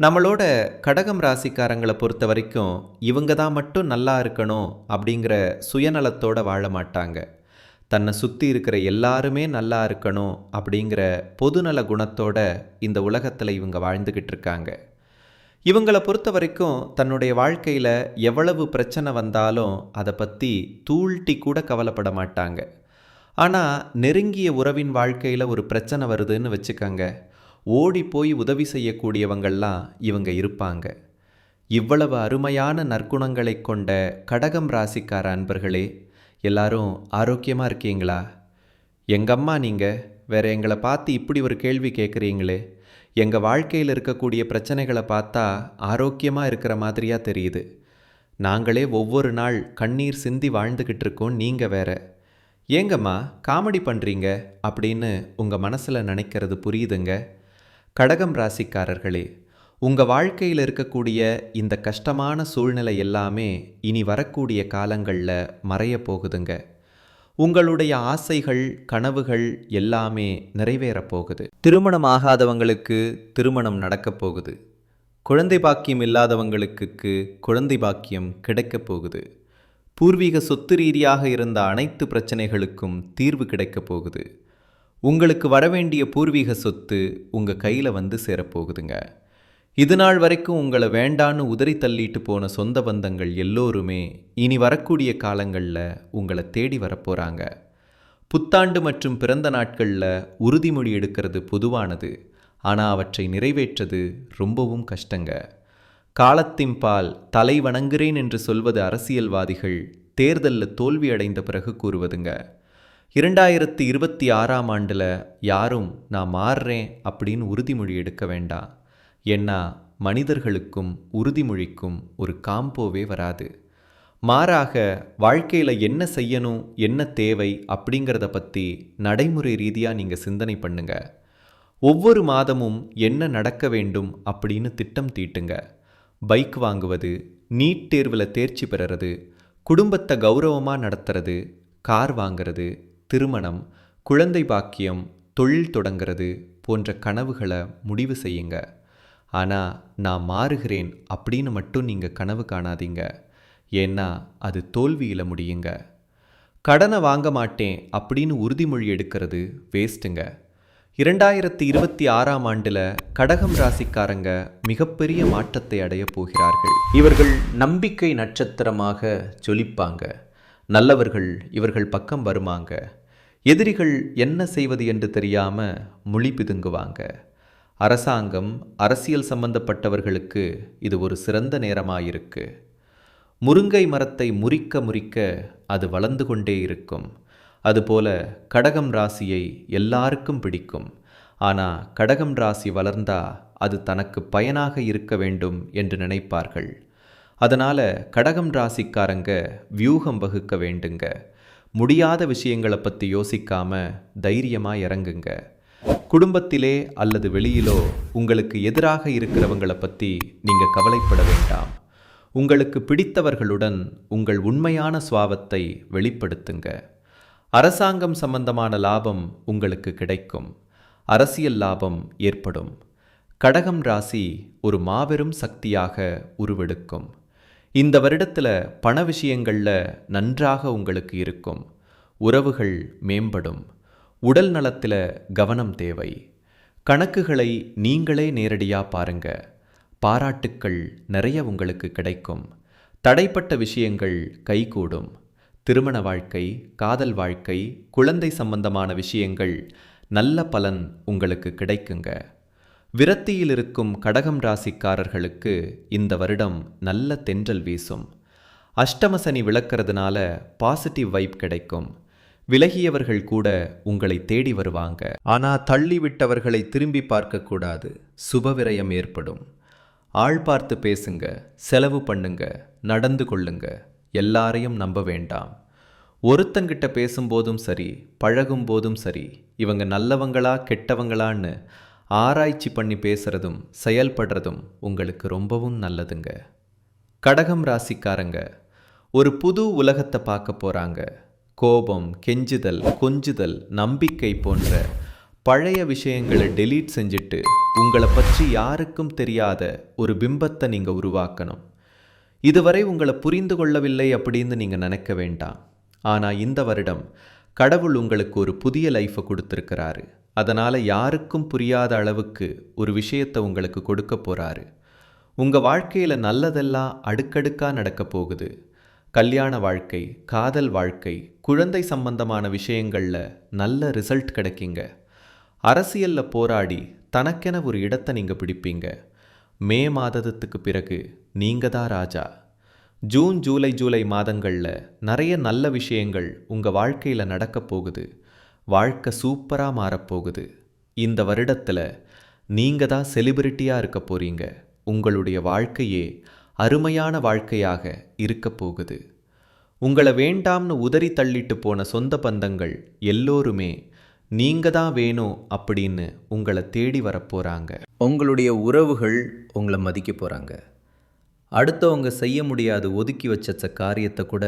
நம்மளோட கடகம் ராசிக்காரங்களை பொறுத்த வரைக்கும் இவங்க தான் மட்டும் நல்லா இருக்கணும் அப்படிங்கிற சுயநலத்தோட வாழ மாட்டாங்க. தன்னை சுற்றி இருக்கிற எல்லாருமே நல்லா இருக்கணும் அப்படிங்கிற பொதுநல குணத்தோட இந்த உலகத்தில் இவங்க வாழ்ந்துக்கிட்டு இருக்காங்க. இவங்களை பொறுத்த வரைக்கும் தன்னுடைய வாழ்க்கையில் எவ்வளவு பிரச்சனை வந்தாலும் அதை பற்றி தூள்ட்டி கூட கவலைப்பட மாட்டாங்க. ஆனால் நெருங்கிய உறவின் வாழ்க்கையில் ஒரு பிரச்சனை வருதுன்னு வச்சுக்கோங்க. ஓடி போய் உதவி செய்யக்கூடியவங்கள்லாம் இவங்க இருப்பாங்க. இவ்வளவு அருமையான நற்குணங்களை கொண்ட கடகம் ராசிக்கார அன்பர்களே எல்லாரும் ஆரோக்கியமாக இருக்கீங்களா? எங்கம்மா நீங்கள் வேற எங்களை பார்த்து இப்படி ஒரு கேள்வி கேட்குறீங்களே எங்கள் வாழ்க்கையில் இருக்கக்கூடிய பிரச்சனைகளை பார்த்தா ஆரோக்கியமாக இருக்கிற மாதிரியாக தெரியுது. நாங்களே ஒவ்வொரு நாள் கண்ணீர் சிந்தி வாழ்ந்துக்கிட்டு இருக்கோம் நீங்கள் வேற. ஏங்கம்மா காமெடி பண்ணுறீங்க அப்படின்னு உங்கள் மனசில் நினைக்கிறது புரியுதுங்க. கடகம் ராசிக்காரர்களே உங்கள் வாழ்க்கையில் இருக்கக்கூடிய இந்த கஷ்டமான சூழ்நிலை எல்லாமே இனி வரக்கூடிய காலங்களில் மறைய போகுதுங்க. உங்களுடைய ஆசைகள் கனவுகள் எல்லாமே நிறைவேறப் போகுது. திருமணம் ஆகாதவங்களுக்கு திருமணம் நடக்கப் போகுது. குழந்தை பாக்கியம் இல்லாதவங்களுக்கு குழந்தை பாக்கியம் கிடைக்கப் போகுது. பூர்வீக சொத்து ரீதியாக இருந்த அனைத்து பிரச்சனைகளுக்கும் தீர்வு கிடைக்கப் போகுது. உங்களுக்கு வரவேண்டிய பூர்வீக சொத்து உங்கள் கையில் வந்து சேரப்போகுதுங்க. இது நாள் வரைக்கும் உங்களை வேண்டான்னு உதறி தள்ளிட்டு போன சொந்த பந்தங்கள் எல்லோருமே இனி வரக்கூடிய காலங்களில் உங்களை தேடி வரப்போகிறாங்க புத்தாண்டு மற்றும் பிறந்த நாட்களில் உறுதிமொழி எடுக்கிறது பொதுவானது. ஆனால் அவற்றை நிறைவேற்றது ரொம்பவும் கஷ்டங்க. காலத்தின்பால் தலை வணங்குறேன் என்று சொல்வது அரசியல்வாதிகள் தேர்தலில் தோல்வி அடைந்த பிறகு கூறுவதுங்க. இரண்டாயிரத்தி இருபத்தி ஆறாம் ஆண்டில் யாரும் நான் மாறுறேன் அப்படின்னு உறுதிமொழி எடுக்க வேண்டாம் ஏன்னா மனிதர்களுக்கும் உறுதிமொழிக்கும் ஒரு காம்போவே வராது. மாறாக வாழ்க்கையில் என்ன செய்யணும் என்ன தேவை அப்படிங்கிறத பற்றி நடைமுறை ரீதியாக நீங்கள் சிந்தனை பண்ணுங்க. ஒவ்வொரு மாதமும் என்ன நடக்க வேண்டும் அப்படின்னு திட்டம் தீட்டுங்க. பைக் வாங்குவது நீட் தேர்வில் தேர்ச்சி பெறுறது குடும்பத்தை கௌரவமாக நடத்துறது கார் வாங்கிறது திருமணம் குழந்தை பாக்கியம் தொழில் தொடங்கிறது போன்ற கனவுகளை முடிவு செய்யுங்க. ஆனால் நான் மாறுகிறேன் அப்படின்னு மட்டும் நீங்கள் கனவு காணாதீங்க. ஏன்னா அது தோல்வியில் முடியுங்க. கடனை வாங்க மாட்டேன் அப்படின்னு உறுதிமொழி எடுக்கிறது வேஸ்ட்டுங்க இரண்டாயிரத்தி இருபத்தி ஆறாம் ஆண்டில் கடகம் ராசிக்காரங்க மிகப்பெரிய மாற்றத்தை அடைய போகிறார்கள். இவர்கள் நம்பிக்கை நட்சத்திரமாக ஜொலிப்பாங்க. நல்லவர்கள் இவர்கள் பக்கம் வருமாங்க. எதிரிகள் என்ன செய்வது என்று தெரியாமல் மொழி பிதுங்குவாங்க. அரசாங்கம் அரசியல் சம்பந்தப்பட்டவர்களுக்கு இது ஒரு சிறந்த நேரமாயிருக்கு. முருங்கை மரத்தை முறிக்க முறிக்க அது வளர்ந்து கொண்டே இருக்கும். அதுபோல கடகம் ராசியை எல்லாருக்கும் பிடிக்கும். ஆனால் கடகம் ராசி வளர்ந்தா அது தனக்கு பயனாக இருக்க வேண்டும் என்று நினைப்பார்கள். அதனால் கடகம் ராசிக்காரங்க வியூகம் வகுக்க வேண்டுங்க. முடியாத விஷயங்களை பற்றி யோசிக்காம தைரியமாக இறங்குங்க. குடும்பத்திலே அல்லது வெளியிலோ உங்களுக்கு எதிராக இருக்கிறவங்களை பற்றி நீங்கள் கவலைப்பட வேண்டாம். உங்களுக்கு பிடித்தவர்களுடன் உங்கள் உண்மையான சுவாவத்தை வெளிப்படுத்துங்க. அரசாங்கம் சம்பந்தமான லாபம் உங்களுக்கு கிடைக்கும். அரசியல் லாபம் ஏற்படும். கடகம் ராசி ஒரு மாபெரும் சக்தியாக உருவெடுக்கும். இந்த வருடத்தில் பண விஷயங்களில் நன்றாக உங்களுக்கு இருக்கும். உறவுகள் மேம்படும். உடல் நலத்தில் கவனம் தேவை. கணக்குகளை நீங்களே நேரடியாக பாருங்க. பாராட்டுக்கள் நிறைய உங்களுக்கு கிடைக்கும். தடைப்பட்ட விஷயங்கள் கைகூடும். திருமண வாழ்க்கை காதல் வாழ்க்கை குழந்தை சம்பந்தமான விஷயங்கள் நல்ல பலன் உங்களுக்கு கிடைக்குங்க. விரத்தியில் இருக்கும் கடகம் ராசிக்காரர்களுக்கு இந்த வருடம் நல்ல தென்றல் வீசும். அஷ்டமசனி விளக்கிறதுனால பாசிட்டிவ் வைப் கிடைக்கும். விலகியவர்கள் கூட உங்களை தேடி வருவாங்க. ஆனா தள்ளிவிட்டவர்களை திரும்பி பார்க்கக்கூடாது. சுபவிரயம் ஏற்படும். ஆள் பார்த்து பேசுங்க செலவு பண்ணுங்க நடந்து கொள்ளுங்க. எல்லாரையும் நம்ப வேண்டாம். ஒருத்தங்கிட்ட பேசும்போதும் சரி பழகும் போதும் சரி இவங்க நல்லவங்களா கெட்டவங்களான்னு ஆராய்ச்சி பண்ணி பேசுகிறதும் செயல்படுறதும் உங்களுக்கு ரொம்பவும் நல்லதுங்க. கடகம் ராசிக்காரங்க ஒரு புது உலகத்தை பார்க்க போகிறாங்க கோபம் கெஞ்சுதல் கொஞ்சுதல் நம்பிக்கை போன்ற பழைய விஷயங்களை டெலீட் செஞ்சுட்டு உங்களை பற்றி யாருக்கும் தெரியாத ஒரு பிம்பத்தை நீங்கள் உருவாக்கணும். இதுவரை உங்களை புரிந்து கொள்ளவில்லை அப்படின்னு நீங்கள் நினைக்க வேண்டாம். ஆனால் இந்த வருடம் கடவுள் உங்களுக்கு ஒரு புதிய லைஃப்பை கொடுத்துருக்கிறாரு. அதனால் யாருக்கும் புரியாத அளவுக்கு ஒரு விஷயத்தை உங்களுக்கு கொடுக்க போகிறாரு உங்கள் வாழ்க்கையில் நல்லதெல்லாம் அடுக்கடுக்காக நடக்க போகுது. கல்யாண வாழ்க்கை காதல் வாழ்க்கை குழந்தை சம்பந்தமான விஷயங்களில் நல்ல ரிசல்ட் கிடைக்கிங்க. அரசியலில் போராடி தனக்கென ஒரு இடத்தை நீங்கள் பிடிப்பீங்க. மே மாதத்துக்கு பிறகு நீங்கள் தான் ராஜா. ஜூன் ஜூலை ஜூலை மாதங்களில் நிறைய நல்ல விஷயங்கள் உங்கள் வாழ்க்கையில் நடக்கப் போகுது. வாழ்க்கை சூப்பராக மாறப்போகுது. இந்த வருடத்தில் நீங்கள் தான் செலிபிரிட்டியாக இருக்க போகிறீங்க உங்களுடைய வாழ்க்கையே அருமையான வாழ்க்கையாக இருக்க போகுது. உங்களை வேண்டாம்னு உதறி தள்ளிட்டு போன சொந்த பந்தங்கள் எல்லோருமே நீங்கள் தான் வேணும் அப்படின்னு உங்களை தேடி வரப்போகிறாங்க உங்களுடைய உறவுகள் உங்களை மதிக்க போகிறாங்க அடுத்தவங்க செய்ய முடியாது ஒதுக்கி வச்ச காரியத்தை கூட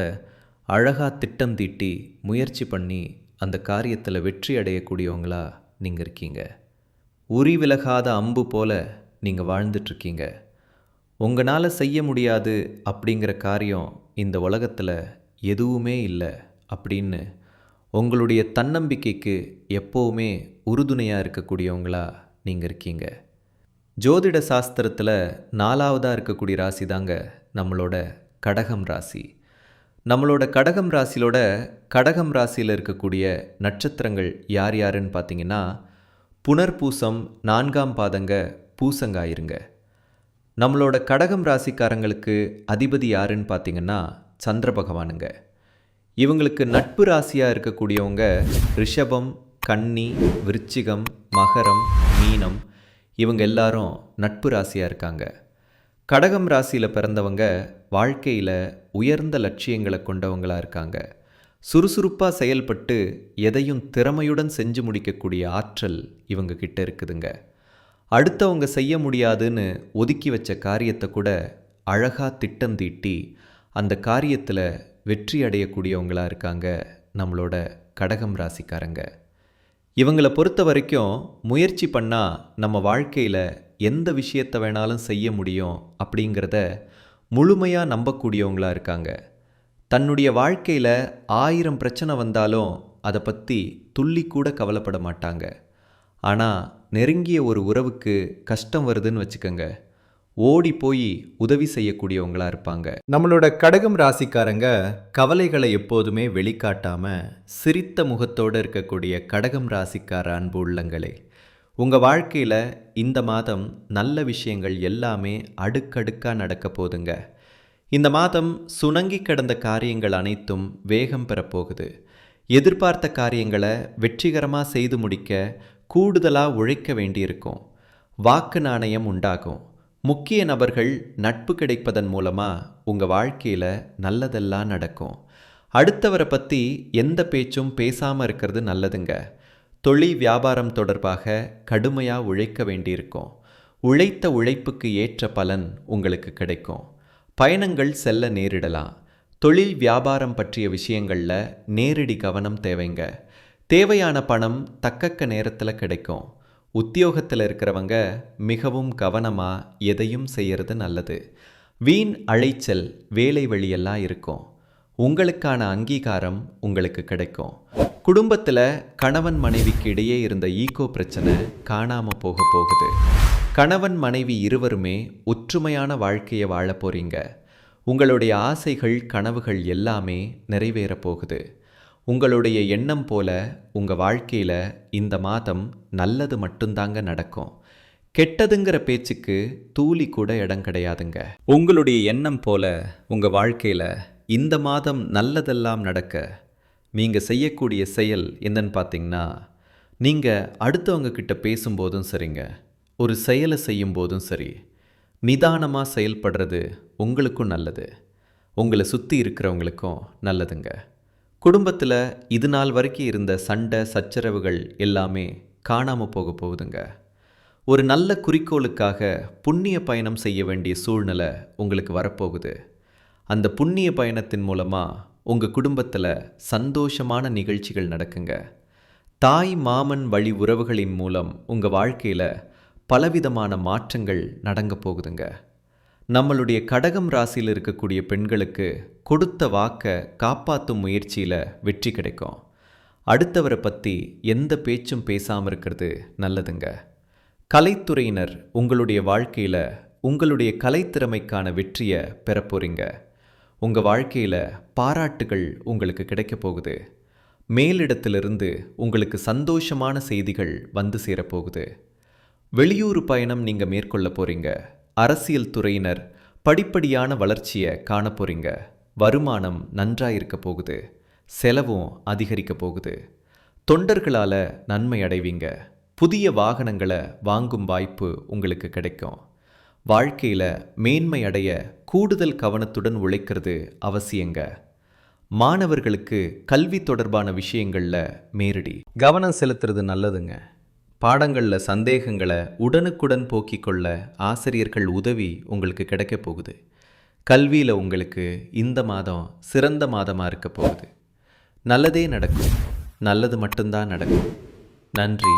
அழகாக திட்டம் தீட்டி முயற்சி பண்ணி அந்த காரியத்தில் வெற்றி அடையக்கூடியவங்களா நீங்கள் இருக்கீங்க. உரி விலகாத அம்பு போல நீங்கள் வாழ்ந்துட்டுருக்கீங்க உங்களால் செய்ய முடியாது அப்படிங்கிற காரியம் இந்த உலகத்தில் எதுவுமே இல்லை அப்படின்னு உங்களுடைய தன்னம்பிக்கைக்கு எப்போவுமே உறுதுணையாக இருக்கக்கூடியவங்களா நீங்கள் இருக்கீங்க. ஜோதிட சாஸ்திரத்தில் நாலாவதாக இருக்கக்கூடிய ராசி தாங்க நம்மளோட கடகம் ராசி. நம்மளோட கடகம் ராசியிலோட கடகம் ராசியில் இருக்கக்கூடிய நட்சத்திரங்கள் யார் யாருன்னு பார்த்தீங்கன்னா புனர்பூசம் நான்காம் பாதங்க பூசங்காயிருங்க. நம்மளோட கடகம் ராசிக்காரங்களுக்கு அதிபதி யாருன்னு பார்த்தீங்கன்னா சந்திர பகவானுங்க. இவங்களுக்கு நட்பு ராசியாக இருக்கக்கூடியவங்க ரிஷபம் கன்னி விருச்சிகம் மகரம் மீனம் இவங்க எல்லாரும் நட்பு ராசியாக இருக்காங்க. கடகம் ராசியில் பிறந்தவங்க வாழ்க்கையில் உயர்ந்த லட்சியங்களை கொண்டவங்களாக இருக்காங்க. சுறுசுறுப்பாக செயல்பட்டு எதையும் திறமையுடன் செஞ்சு முடிக்கக்கூடிய ஆற்றல் இவங்க கிட்ட இருக்குதுங்க. அடுத்தவங்க செய்ய முடியாதுன்னு ஒதுக்கி வச்ச காரியத்தை கூட அழகாக திட்டம் தீட்டி அந்த காரியத்தில் வெற்றி அடையக்கூடியவங்களாக இருக்காங்க நம்மளோட கடகம் ராசிக்காரங்க. இவங்களை பொறுத்த வரைக்கும் முயற்சி பண்ணால் நம்ம வாழ்க்கையில் எந்த விஷயத்தை வேணாலும் செய்ய முடியும் அப்படிங்கிறத முழுமையாக நம்பக்கூடியவங்களாக இருக்காங்க. தன்னுடைய வாழ்க்கையில் ஆயிரம் பிரச்சனை வந்தாலும் அதை பற்றி துள்ளி கூட கவலைப்பட மாட்டாங்க. ஆனால் நெருங்கிய ஒரு உறவுக்கு கஷ்டம் வருதுன்னு வச்சுக்கோங்க. ஓடி போய் உதவி செய்யக்கூடியவங்களாக இருப்பாங்க. நம்மளோட கடகம் ராசிக்காரங்க கவலைகளை எப்போதுமே வெளிக்காட்டாமல் சிரித்த முகத்தோடு இருக்கக்கூடிய கடகம் ராசிக்கார அன்பு உள்ளங்களே. உங்கள் வாழ்க்கையில் இந்த மாதம் நல்ல விஷயங்கள் எல்லாமே அடுக்கடுக்காக நடக்க போதுங்க இந்த மாதம் சுணங்கி கிடந்த காரியங்கள் அனைத்தும் வேகம் பெறப்போகுது எதிர்பார்த்த காரியங்களை வெற்றிகரமாக செய்து முடிக்க கூடுதலாக உழைக்க வேண்டியிருக்கும். வாக்கு நாணயம் உண்டாகும். முக்கிய நபர்கள் நட்பு கிடைப்பதன் மூலமாக உங்கள் வாழ்க்கையில் நல்லதெல்லாம் நடக்கும். அடுத்தவரை பற்றி எந்த பேச்சும் பேசாமல் இருக்கிறது நல்லதுங்க. தொழில் வியாபாரம் தொடர்பாக கடுமையாக உழைக்க வேண்டியிருக்கும். உழைத்த உழைப்புக்கு ஏற்ற பலன் உங்களுக்கு கிடைக்கும். பயணங்கள் செல்ல நேரிடலாம். தொழில் வியாபாரம் பற்றிய விஷயங்களில் நேரடி கவனம் தேவைங்க. தேவையான பணம் தக்கக்க நேரத்தில் கிடைக்கும். உத்தியோகத்தில் இருக்கிறவங்க மிகவும் கவனமாக எதையும் செய்கிறது நல்லது. வீண் அழைச்சல் வேலை வழியெல்லாம் இருக்கும். உங்களுக்கான அங்கீகாரம் உங்களுக்கு கிடைக்கும். குடும்பத்தில் கணவன் மனைவிக்கு இடையே இருந்த ஈகோ பிரச்சனை காணாமல் போக போகுது. கணவன் மனைவி இருவருமே ஒற்றுமையான வாழ்க்கையை வாழ போகிறீங்க உங்களுடைய ஆசைகள் கனவுகள் எல்லாமே நிறைவேற போகுது. உங்களுடைய எண்ணம் போல உங்கள் வாழ்க்கையில் இந்த மாதம் நல்லது மட்டும்தாங்க நடக்கும். கெட்டதுங்கிற பேச்சுக்கு தூளி கூட இடம் கிடையாதுங்க. உங்களுடைய எண்ணம் போல உங்கள் வாழ்க்கையில் இந்த மாதம் நல்லதெல்லாம் நடக்க நீங்கள் செய்யக்கூடிய செயல் என்னன்னு பார்த்தீங்கன்னா நீங்கள் அடுத்தவங்க கிட்ட பேசும்போதும் சரிங்க. ஒரு செயலை செய்யும் போதும் சரி. நிதானமாக செயல்படுறது உங்களுக்கும் நல்லது. உங்களை சுற்றி இருக்கிறவங்களுக்கும் நல்லதுங்க. குடும்பத்தில் இது நாள் வரைக்கும் இருந்த சண்டை சச்சரவுகள் எல்லாமே காணாமல் போக போகுதுங்க. ஒரு நல்ல குறிக்கோளுக்காக புண்ணிய பயணம் செய்ய வேண்டிய சூழ்நிலை உங்களுக்கு வரப்போகுது. அந்த புண்ணிய பயணத்தின் மூலமாக உங்கள் குடும்பத்தில் சந்தோஷமான நிகழ்ச்சிகள் நடக்குங்க. தாய் மாமன் வழி உறவுகளின் மூலம் உங்கள் வாழ்க்கையில் பலவிதமான மாற்றங்கள் நடங்க போகுதுங்க. நம்மளுடைய கடகம் ராசியில் இருக்கக்கூடிய பெண்களுக்கு கொடுத்த வாக்கை காப்பாற்றும் முயற்சியில் வெற்றி கிடைக்கும். அடுத்தவரை பற்றி எந்த பேச்சும் பேசாமல் இருக்கிறது நல்லதுங்க. கலைத்துறையினர் உங்களுடைய வாழ்க்கையில் உங்களுடைய கலைத்திறமைக்கான வெற்றியை பெறப் போறீங்க. உங்கள் வாழ்க்கையில் பாராட்டுகள் உங்களுக்கு கிடைக்க போகுது. மேலிடத்திலிருந்து உங்களுக்கு சந்தோஷமான செய்திகள் வந்து சேரப்போகுது. வெளியூர் பயணம் நீங்கள் மேற்கொள்ள போகிறீங்க அரசியல் துறையினர் படிப்படியான வளர்ச்சியை காண போகிறீங்க வருமானம் நன்றாக இருக்க போகுது. செலவும் அதிகரிக்க போகுது. தொண்டர்களால் நன்மை அடைவீங்க. புதிய வாகனங்களை வாங்கும் வாய்ப்பு உங்களுக்கு கிடைக்கும். வாழ்க்கையில் மேன்மை அடைய கூடுதல் கவனத்துடன் உழைக்கிறது அவசியங்க. மாணவர்களுக்கு கல்வி தொடர்பான விஷயங்களில் மேரடி. கவனம் செலுத்துறது நல்லதுங்க. பாடங்களில் சந்தேகங்களை உடனுக்குடன் போக்கிக் கொள்ள ஆசிரியர்கள் உதவி உங்களுக்கு கிடைக்க போகுது. கல்வியில் உங்களுக்கு இந்த மாதம் சிறந்த மாதமாக இருக்க போகுது. நல்லதே நடக்கும். நல்லது மட்டும்தான் நடக்கும். நன்றி.